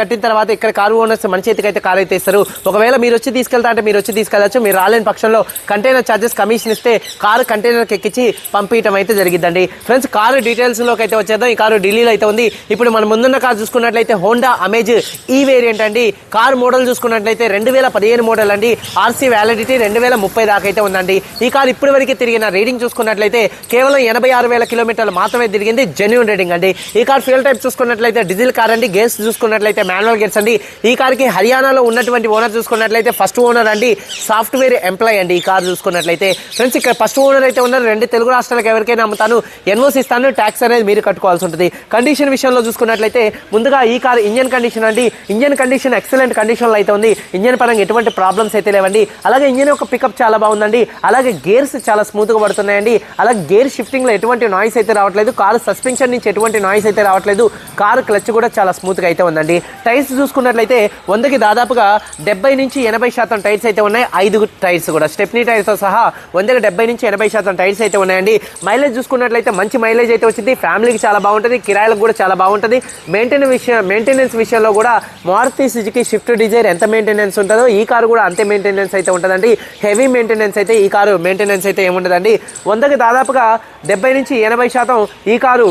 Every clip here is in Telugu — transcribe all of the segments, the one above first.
కట్టిన తర్వాత ఇక్కడ కారు ఓనర్స్ మన చేతికి అయితే కారు అయితే ఇస్తారు. ఒకవేళ మీరు వచ్చి తీసుకెళ్తా అంటే మీరు వచ్చి తీసుకెళ్ళచ్చు. మీరు రాలేని పక్షంలో కంటైనర్ ఛార్జెస్ కమిషన్ ఇస్తే కారు కంటైనర్కి ఎక్కించి పంపించడం అయితే జరిగిద్దండి. ఫ్రెండ్స్ కారు డీటెయిల్స్లోకి అయితే వచ్చేద్దాం. ఈ కారు ఢిల్లీలో అయితే ఉంది. ఇప్పుడు మనం ముందున్న కారు చూసుకున్నట్లయితే హోండా అమేజ్ ఈ వేరియంట్ అండి. కారు మోడల్ చూసుకున్నట్లయితే రెండు వేల పదిహేను మోడల్ అండి. ఆర్సీ వ్యాలిడిటీ రెండు వేల ముప్పై దాకా అయితే ఉందండి. ఈ కారు ఇప్పటి వరకు తిరిగిన రీడింగ్ చూసుకున్నట్లయితే కేవలం ఎనభై ఆరు వేల కిలోమీటర్లు మాత్రమే తిరిగింది. జెన్యున్ రీడింగ్ అండి. ఈ కార్ ఫ్యూల్ టైప్ చూసుకున్నట్లయితే డీజిల్ కార్ అండి. గేస్ చూసుకున్నట్లయితే మాన్యువల్ గేట్స్ అండి. ఈ కార్కి హర్యానాలో ఉన్నటువంటి ఓనర్ చూసుకున్నట్లయితే ఫస్ట్ ఓనర్ అండి సాఫ్ట్వేర్ ఎంప్లాయ్ అండి ఈ కార్ చూసుకున్నట్లయితే. ఫ్రెండ్స్ ఇక్కడ ఫస్ట్ ఓనర్ అయితే ఉన్నారు. రెండు తెలుగు రాష్ట్రాలకు ఎవరికైనా అమ్ముతాను. ఎన్ఓసి ఇస్తాను. ట్యాక్స్ అనేది మీరు కట్టుకోవాల్సి ఉంటుంది. కండిషన్ విషయంలో చూసుకున్నట్లయితే ముందుగా ఈ కార్ ఇంజన్ కండిషన్ అండి. ఇంజన్ కండిషన్ ఎక్సలెంట్ కండిషన్లో అయితే ఉంది. ఇంజన్ పరంగా ఎటువంటి ప్రాబ్లమ్స్ అయితే లేవండి. అలాగే ఇంజన్ యొక్క పికప్ చాలా బాగుందండి. అలాగే గేర్స్ చాలా స్మూత్గా పడుతున్నాయండి. అలాగే గేర్ షిఫ్టింగ్లో ఎటువంటి నాయిస్ అయితే రావట్లేదు. కారు సస్పెన్షన్ నుంచి ఎటువంటి నాయిస్ అయితే రావట్లేదు. కారు క్లచ్ కూడా చాలా స్మూత్గా అయితే ఉందండి. టైర్స్ చూసుకున్నట్లయితే వందకి దాదాపుగా డెబ్బై నుంచి ఎనభై శాతం టైర్స్ అయితే ఉన్నాయి. ఐదు టైర్స్ కూడా. స్టెప్నీ టైర్స్తో సహా వందకి డెబ్బై నుంచి ఎనభై శాతం టైర్స్ అయితే ఉన్నాయండి. మైలేజ్ చూసుకున్నట్లయితే మంచి మైలేజ్ అయితే వచ్చింది. ఫ్యామిలీకి చాలా బాగుంటుంది. కిరాయిలకు కూడా చాలా బాగుంటుంది. మెయింటెనెన్స్ విషయం మెయింటెనెన్స్ విషయంలో కూడా మారుతి సుజుకి షిఫ్ట్ డిజైర్ ఎంత మెయింటెనెన్స్ ఉంటుందో ఈ కారు కూడా అంతే మెయింటెనెన్స్ అయితే ఉంటుందండి. హెవీ మెయింటెనెన్స్ అయితే ఈ కారు మెయింటెనెన్స్ అయితే ఏముండదండి. వందకి దాదాపుగా డెబ్బై నుంచి ఎనభై శాతం ఈ కారు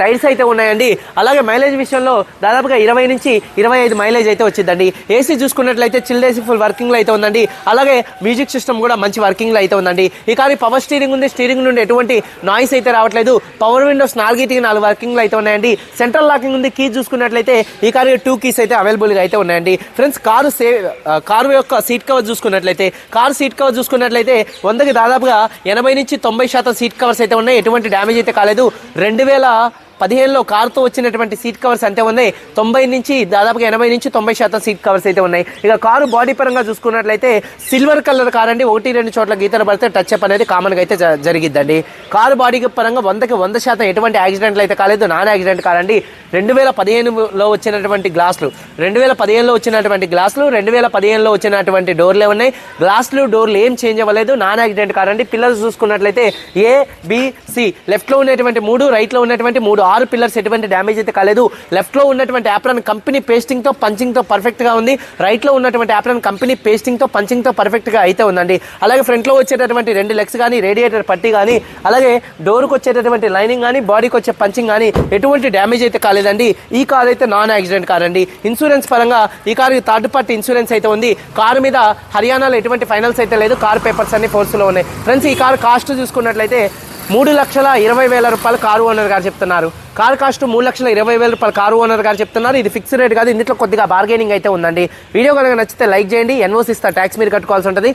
టైర్స్ అయితే ఉన్నాయండి. అలాగే మైలేజ్ విషయంలో దాదాపుగా ఇరవై నుంచి ఇరవై ఐదు మైలేజ్ అయితే వచ్చిందండి. ఏసీ చూసుకున్నట్లయితే చిల్డ్ ఏసీ ఫుల్ వర్కింగ్లో అయితే ఉందండి. అలాగే మ్యూజిక్ సిస్టమ్ కూడా మంచి వర్కింగ్లో అయితే ఉందండి. ఈ కారు పవర్ స్టీరింగ్ ఉంది. స్టీరింగ్ నుండి ఎటువంటి నాయిస్ అయితే రావట్లేదు. పవర్ విండోస్ నాలుగిటికి నాలుగు వర్కింగ్లో అయితే ఉన్నాయండి. సెంట్రల్ లాకింగ్ ఉంది. కీ చూసుకున్నట్లయితే ఈ కారు టూ కీస్ అయితే అవైలబుల్గా అయితే ఉన్నాయండి. ఫ్రెండ్స్ కారు సే కారు యొక్క సీట్ కవర్ చూసుకున్నట్లయితే కారు సీట్ కవర్ చూసుకున్నట్లయితే వందకి దాదాపుగా ఎనభై నుంచి తొంభై శాతం సీట్ కవర్స్ అయితే ఉన్నాయి. ఎటువంటి డ్యామేజ్ అయితే కాలేదు. రెండు వేల పదిహేనులో కారుతో వచ్చినటువంటి సీట్ కవర్స్ అంతే ఉన్నాయి. తొంభై నుంచి దాదాపుగా ఎనభై నుంచి తొంభై శాతం సీట్ కవర్స్ అయితే ఉన్నాయి. ఇక కారు బాడీ పరంగా చూసుకున్నట్లయితే సిల్వర్ కలర్ కార్ అండి. ఒకటి రెండు చోట్ల గీతలు పడితే టచ్ అప్ అనేది కామన్గా అయితే జ- జరిగిద్దండి. కారు బాడీ పరంగా వందకి వంద శాతం ఎటువంటి యాక్సిడెంట్లు అయితే కాలేదు. నాన్ యాక్సిడెంట్ కార్ అండి. రెండు వేల పదిహేనులో వచ్చినటువంటి గ్లాసులు రెండు వేల పదిహేనులో వచ్చినటువంటి గ్లాసులు రెండు వేల పదిహేనులో వచ్చినటువంటి డోర్లే ఉన్నాయి. గ్లాసులు డోర్లు ఏం చేంజ్ అవ్వలేదు. నాన్ యాక్సిడెంట్ కార్ అండి. పిల్లలు చూసుకున్నట్లయితే ఏ బి సి లెఫ్ట్లో ఉన్నటువంటి మూడు రైట్లో ఉన్నటువంటి మూడు. ఆరు పిల్లర్స్ ఎటువంటి డ్యామేజ్ అయితే కాలేదు. లెఫ్ట్లో ఉన్నటువంటి యాప్రాన్ కంపెనీ పేస్టింగ్తో పంచింగ్తో పర్ఫెక్ట్గా ఉంది. రైట్లో ఉన్నటువంటి యాప్రాన్ కంపెనీ పేస్టింగ్తో పంచింగ్తో పర్ఫెక్ట్గా అయితే ఉందండి. అలాగే ఫ్రంట్లో వచ్చేటటువంటి రెండు లెగ్స్ కానీ రేడియేటర్ పట్టి కానీ అలాగే డోర్కి వచ్చేటటువంటి లైనింగ్ కానీ బాడీకి వచ్చే పంచింగ్ కానీ ఎటువంటి డ్యామేజ్ అయితే కాలేదండి. ఈ కార్ అయితే నాన్ యాక్సిడెంట్ కార్ అండి. ఇన్సూరెన్స్ పరంగా ఈ కారు థర్డ్ పార్టీ ఇన్సూరెన్స్ అయితే ఉంది. కారు మీద హర్యానాలో ఎటువంటి ఫైనల్స్ అయితే లేదు. కార్ పేపర్స్ అన్ని ఫోర్స్లో ఉన్నాయి. ఫ్రెండ్స్ ఈ కార్ కాస్ట్ చూసుకున్నట్లయితే మూడు లక్షల ఇరవై వేల రూపాయలు కారు ఓనర్ గారు చెప్తున్నారు. కార్ కాస్ట్ మూడు లక్షల ఇరవై వేల రూపాయలు కారు ఓనర్ గారు చెప్తున్నారు. ఇది ఫిక్స్డ్ రేట్ కాదు ఇందులో కొద్దిగా బార్గెనింగ్ అయితే ఉందండి. వీడియో కనుక నచ్చితే లైక్ చేయండి ఎన్ఓసి ఇస్తా ట్యాక్స్ మీరు కట్టుకోవాల్సి ఉంటుంది.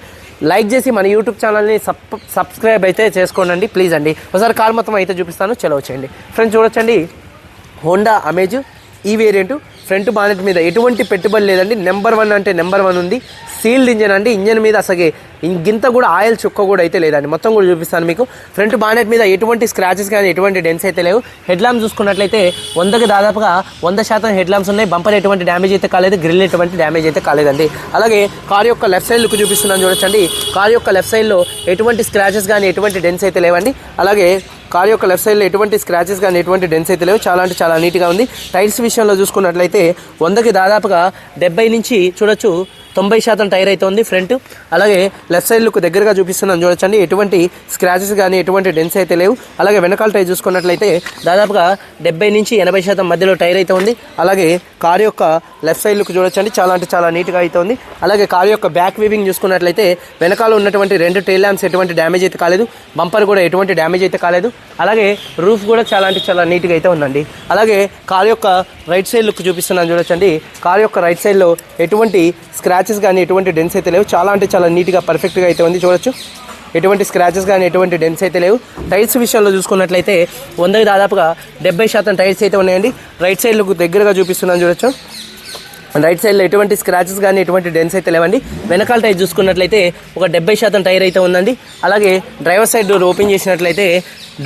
లైక్ చేసి మన యూట్యూబ్ ఛానల్ని సబ్ సబ్స్క్రైబ్ అయితే చేసుకోండి ప్లీజ్ అండి. ఒకసారి కార్ మొత్తం అయితే చూపిస్తాను చలో వచ్చేయండి ఫ్రెండ్స్ చూడొచ్చండి. హోండా అమేజ్ ఈ వేరియంట్ ఫ్రంట్ బానెట్ మీద ఎటువంటి పెట్టుబడి లేదండి. నెంబర్ వన్ అంటే నెంబర్ వన్ ఉంది. సీల్డ్ ఇంజన్ అండి ఇంజన్ మీద అసగే గింత కూడా ఆయిల్ చుక్క కూడా అయితే లేదండి. మొత్తం కూడా చూపిస్తాను మీకు. ఫ్రంట్ బానెట్ మీద ఎటువంటి స్క్రాచెస్ కానీ ఎటువంటి డెన్స్ అయితే లేవు. హెడ్ ల్యాంప్ చూసుకున్నట్లయితే వందకి దాదాపుగా వంద శాతం హెడ్ ల్యాంప్స్ ఉన్నాయి. బంపర్ ఎటువంటి డ్యామేజ్ అయితే కాలేదు. గ్రిల్ ఎటువంటి డ్యామేజ్ అయితే కాలేదండి. అలాగే కార్ యొక్క లెఫ్ట్ సైడ్ లుక్ చూపిస్తున్నాను చూడొచ్చండి. కార్ యొక్క లెఫ్ట్ సైడ్లో ఎటువంటి స్క్రాచెస్ కానీ ఎటువంటి డెన్స్ అయితే లేవండి. అలాగే కార్ యొక్క లెఫ్ట్ సైడ్లో ఎటువంటి స్క్రాచెస్ కానీ ఎటువంటి డెన్స్ అయితే లేవు. చాలా అంటే చాలా నీట్గా ఉంది. టైర్స్ విషయంలో చూసుకున్నట్లయితే వందకి దాదాపుగా డెబ్బై నుంచి చూడొచ్చు తొంభై శాతం టైర్ అయితే ఉంది ఫ్రంట్. అలాగే లెఫ్ట్ సైడ్ లుక్ దగ్గరగా చూపిస్తున్నాను చూడొచ్చండి. ఎటువంటి స్క్రాచెస్ కానీ ఎటువంటి డెన్స్ అయితే లేవు. అలాగే వెనకాల టైర్ చూసుకున్నట్లయితే దాదాపుగా డెబ్బై నుంచి ఎనభై శాతం మధ్యలో టైర్ అయితే ఉంది అలాగే కార్ యొక్క లెఫ్ట్ సైడ్ లుక్ చూడొచ్చండి. చాలా అంటే చాలా నీట్గా అయితే ఉంది అలాగే కార్ యొక్క బ్యాక్ వీవింగ్ చూసుకున్నట్లయితే వెనకాల ఉన్నటువంటి రెండు టైల్ ల్యాంప్స్ ఎటువంటి డ్యామేజ్ అయితే కాలేదు. బంపర్ కూడా ఎటువంటి డ్యామేజ్ అయితే కాలేదు. అలాగే రూఫ్ కూడా చాలా అంటే చాలా నీట్గా అయితే ఉందండి. అలాగే కార్ యొక్క రైట్ సైడ్ లుక్ చూపిస్తున్నాను చూడొచ్చండి. కార్ యొక్క రైట్ సైడ్లో ఎటువంటి స్క్రాచ్ స్క్రాచెస్ కానీ ఎటువంటి డెన్స్ అయితే లేవు. చాలా అంటే చాలా నీట్గా పర్ఫెక్ట్గా అయితే ఉంది చూడొచ్చు. ఎటువంటి స్క్రాచెస్ కానీ ఎటువంటి డెన్స్ అయితే లేవు. టైర్స్ విషయంలో చూసుకున్నట్లయితే వందకి దాదాపుగా డెబ్బై శాతం టైర్స్ అయితే ఉన్నాయండి. రైట్ సైడ్ దగ్గరగా చూపిస్తున్నాను చూడొచ్చు. రైట్ సైడ్లో ఎటువంటి స్క్రాచెస్ కానీ ఎటువంటి డెన్స్ అయితే లేవండి. వెనకాల టైర్ చూసుకున్నట్లయితే ఒక డెబ్బై శాతం టైర్ అయితే ఉందండి. అలాగే డ్రైవర్ సైడ్ డోర్ ఓపెన్ చేసినట్లయితే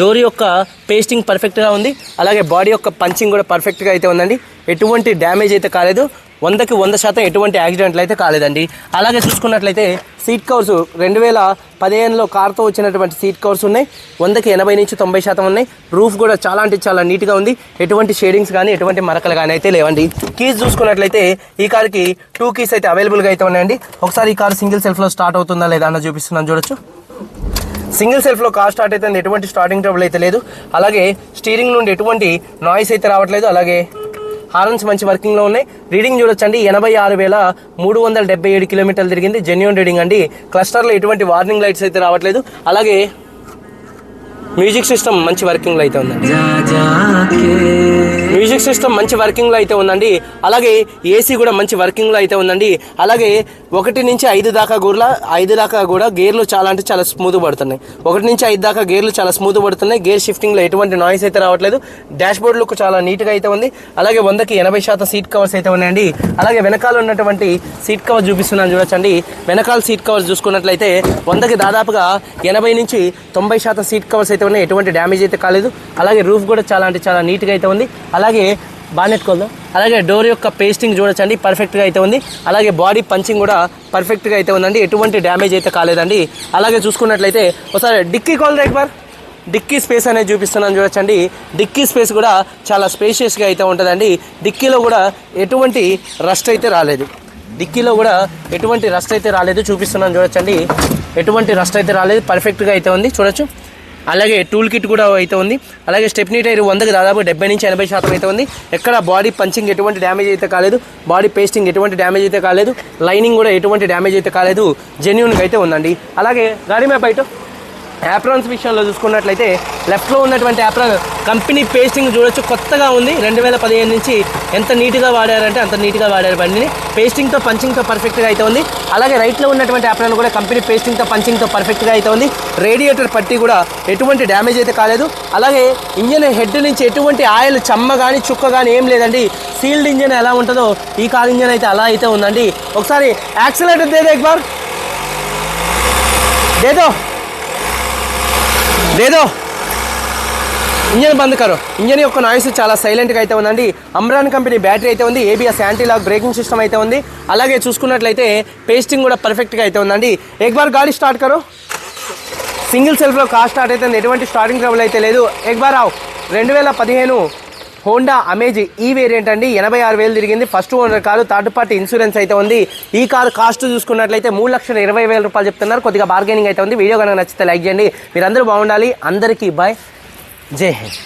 డోర్ యొక్క పేస్టింగ్ పర్ఫెక్ట్గా ఉంది. అలాగే బాడీ యొక్క పంచింగ్ కూడా పర్ఫెక్ట్గా అయితే ఉందండి. ఎటువంటి డ్యామేజ్ అయితే కాలేదు. వందకి వంద శాతం ఎటువంటి యాక్సిడెంట్లు అయితే కాలేదండి. అలాగే చూసుకున్నట్లయితే సీట్ కవర్స్ రెండు వేల పదిహేనులో కార్తో వచ్చినటువంటి సీట్ కవర్స్ ఉన్నాయి. వందకి ఎనభై నుంచి తొంభై శాతం ఉన్నాయి. రూఫ్ కూడా చాలా అంటే చాలా నీట్గా ఉంది. ఎటువంటి షేడింగ్స్ కానీ ఎటువంటి మరకలు కానీ అయితే లేవండి. కీస్ చూసుకున్నట్లయితే ఈ కార్కి టూ కీస్ అయితే అవైలబుల్గా అయితే ఉన్నాయండి. ఒకసారి ఈ కార్ సింగిల్ సెల్ఫ్లో స్టార్ట్ అవుతుందా లేదా అన్న చూపిస్తున్నాను చూడొచ్చు. సింగిల్ సెల్ఫ్లో కార్ స్టార్ట్ అయితే ఎటువంటి స్టార్టింగ్ ట్రబుల్ అయితే లేదు. అలాగే స్టీరింగ్ నుండి ఎటువంటి నాయిస్ అయితే రావట్లేదు. అలాగే హార్న్స్ మంచి వర్కింగ్లో ఉన్నాయి. రీడింగ్ చూడొచ్చండి. ఎనభై ఆరు వేల మూడు వందల డెబ్బై ఏడు కిలోమీటర్లు తిరిగింది. జెన్యున్ రీడింగ్ అండి. క్లస్టర్లో ఎటువంటి వార్నింగ్ లైట్స్ అయితే రావట్లేదు. అలాగే మ్యూజిక్ సిస్టమ్ మంచి వర్కింగ్లో అయితే ఉందండి. మ్యూజిక్ సిస్టమ్ మంచి వర్కింగ్లో అయితే ఉందండి. అలాగే ఏసీ కూడా మంచి వర్కింగ్లో అయితే ఉందండి. అలాగే ఒకటి నుంచి ఐదు దాకా కూడా ఐదు దాకా కూడా గేర్లు చాలా అంటే చాలా స్మూత్ పడుతున్నాయి. ఒకటి నుంచి ఐదు దాకా గేర్లు చాలా స్మూత్ పడుతున్నాయి. గేర్ షిఫ్టింగ్లో ఎటువంటి నాయిస్ అయితే రావట్లేదు. డాష్ బోర్డ్ లుక్ చాలా నీట్గా అయితే ఉంది. అలాగే వందకి ఎనభై శాతం సీట్ కవర్స్ అయితే ఉన్నాయండి. అలాగే వెనకాల ఉన్నటువంటి సీట్ కవర్ చూపిస్తున్నాను చూడొచ్చండి. వెనకాల సీట్ కవర్స్ చూసుకున్నట్లయితే వందకి దాదాపుగా ఎనభై నుంచి తొంభై శాతం సీట్ కవర్స్ అయితే ఉన్నాయి ఎటువంటి డ్యామేజ్ అయితే కాలేదు. అలాగే రూఫ్ కూడా చాలా అంటే చాలా నీట్గా అయితే ఉంది. అలాగే బానెట్ కొల్దాం? అలాగే డోర్ యొక్క పేస్టింగ్ చూడొచ్చండి పర్ఫెక్ట్గా అయితే ఉంది. అలాగే బాడీ పంచింగ్ కూడా పర్ఫెక్ట్గా అయితే ఉందండి ఎటువంటి డ్యామేజ్ అయితే కాలేదండి. అలాగే చూసుకున్నట్లయితే ఒకసారి డిక్కీ కాల్ బార్ డిక్కీ స్పేస్ అనేది చూపిస్తున్నాను చూడొచ్చండి. డిక్కీ స్పేస్ కూడా చాలా స్పేషియస్గా అయితే ఉంటుందండి. డిక్కీలో కూడా ఎటువంటి రస్ట్ అయితే రాలేదు. డిక్కీలో కూడా ఎటువంటి రస్ట్ అయితే రాలేదు చూపిస్తున్నాను చూడొచ్చండి. ఎటువంటి రస్ట్ అయితే రాలేదు పర్ఫెక్ట్గా అయితే ఉంది చూడొచ్చు. అలాగే టూల్ కిట్ కూడా అయితే ఉంది. అలాగే స్టెప్నీ టైర్ వందకి దాదాపు డెబ్బై నుంచి ఎనభై శాతం అయితే ఉంది. ఎక్కడ బాడీ పంచింగ్ ఎటువంటి డ్యామేజ్ అయితే కాలేదు. బాడీ పేస్టింగ్ ఎటువంటి డ్యామేజ్ అయితే కాలేదు. లైనింగ్ కూడా ఎటువంటి డ్యామేజ్ అయితే కాలేదు. జెన్యున్గా అయితే ఉందండి. అలాగే గాడి మ్యాప్ అయితే యాప్రాన్స్ విషయంలో చూసుకున్నట్లయితే లెఫ్ట్లో ఉన్నటువంటి యాప్రాన్ కంపెనీ పేస్టింగ్ చూడొచ్చు. కొత్తగా ఉంది. రెండు వేల పదిహేను నుంచి ఎంత నీట్గా వాడారంటే అంత నీట్గా వాడారు బండిని. పేస్టింగ్తో పంచింగ్తో పర్ఫెక్ట్గా అయితే ఉంది. అలాగే రైట్లో ఉన్నటువంటి యాప్రాన్ కూడా కంపెనీ పేస్టింగ్తో పంచింగ్తో పర్ఫెక్ట్గా అయితే ఉంది. రేడియేటర్ పట్టి కూడా ఎటువంటి డ్యామేజ్ అయితే కాలేదు. అలాగే ఇంజన్ హెడ్ నుంచి ఎటువంటి ఆయిల్ చెమ్మ కానీ చుక్క కానీ ఏం లేదండి. సీల్డ్ ఇంజన్ ఎలా ఉంటుందో ఈ కార్ ఇంజన్ అయితే అలా అయితే ఉందండి. ఒకసారి యాక్సిలేటర్ దేదో ఎక్బార్ దేదో. లేదో. ఇంజన్ బంద్ కరో. ఇంజన్ యొక్క నాయిస్ చాలా సైలెంట్గా అయితే ఉందండి. అమ్రాన్ కంపెనీ బ్యాటరీ అయితే ఉంది. ABS anti lock braking system అయితే ఉంది. అలాగే చూసుకున్నట్లయితే పేస్టింగ్ కూడా పర్ఫెక్ట్గా అయితే ఉందండి. ఎక్ బార్ గాడి స్టార్ట్ కరో. సింగిల్ సెల్ఫ్లో కార్ స్టార్ట్ అయితే ఎటువంటి స్టార్టింగ్ ట్రబుల్ అయితే లేదు. ఎక్ బార్ రావు రెండు వేల పదిహేను హోండా అమేజ్ ఈ వేరియంట్ అండి. ఎనభై ఆరు వేలు తిరిగింది. First owner car third party insurance అయితే ఉంది. ఈ కారు కాస్ట్ చూసుకున్నట్లయితే మూడు లక్షల ఇరవై వేల రూపాయలు చెప్తున్నారు. కొద్దిగా బార్గెనింగ్ అయితే ఉంది. వీడియో కనుక నచ్చితే లైక్ చేయండి. మీరందరూ బాగుండాలి. అందరికీ బాయ్ జై హింద్.